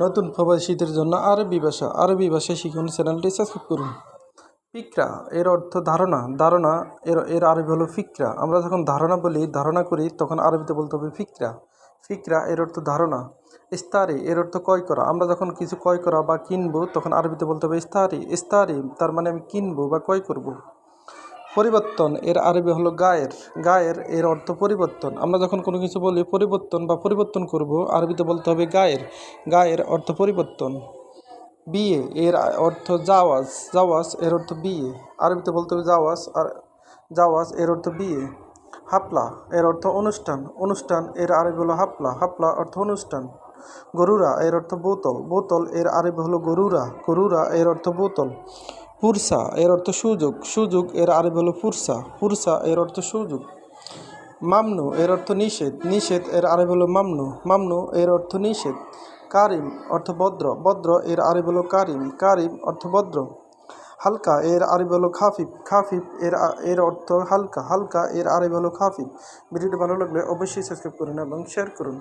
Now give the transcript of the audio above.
নতুন প্রবাসীদের জন্য আরবি ভাষা আরবি ভাষা শিখুন চ্যানেলটি সাবস্ক্রাইব করুন। ফিকরা, এর অর্থ ধারণা। ধারণা, এর এর আরবি হলো ফিকরা। আমরা যখন ধারণা বলি, ধারণা করি, তখন আরবিতে বলতে হবে ফিকরা। ফিকরা, এর অর্থ ধারণা। ইস্তারি, এর অর্থ ক্রয় করা। আমরা যখন কিছু ক্রয় করা বা কিনবো, তখন আরবিতে বলতে হবে ইস্তারি। ইস্তারি, তার মানে আমি কিনবো বা ক্রয় করব। পরিবর্তন, এর আরবি হলো গায়ের। গায়ের, এর অর্থ পরিবর্তন। আমরা যখন কোনো কিছু বলি পরিবর্তন বা পরিবর্তন করব, আরবিতে বলতে হবে গায়ের। গায়ের অর্থ পরিবর্তন। বিয়ে, এর অর্থ জাওয়াজ জাওয়াজ এর অর্থ বিয়ে। আরবিতে বলতে হবে জাওয়াজ আর জাওয়াজ এর অর্থ বিয়ে। হাপলা এর অর্থ অনুষ্ঠান। অনুষ্ঠান, এর আরবি হলো হাপলা হাপলা অর্থ অনুষ্ঠান। গরুরা, এর অর্থ বোতল। বোতল, এর আরবি হলো গরুরা। গরুরা, এর অর্থ বোতল। পুরসা এর অর্থ সুযোগ। সুযোগ এর আরবি হলো ফুরসা। ফুরসা এর অর্থ সুযোগ। মামনু এর অর্থ নিষেধ। নিষেধ এর আরবি হলো মামনু। মামনু এর অর্থ নিষেধ। কারিম অর্থ ভদ্র। ভদ্র এর আরবি হলো কারিম। কারিম অর্থ ভদ্র। হালকা এর আরবি হলো খাফিফ। খাফিফ এর এর অর্থ হালকা। হালকা এর আরবি হলো খাফিফ। ভিডিওটি ভালো লাগলে অবশ্যই সাবস্ক্রাইব করুন এবং শেয়ার করুন।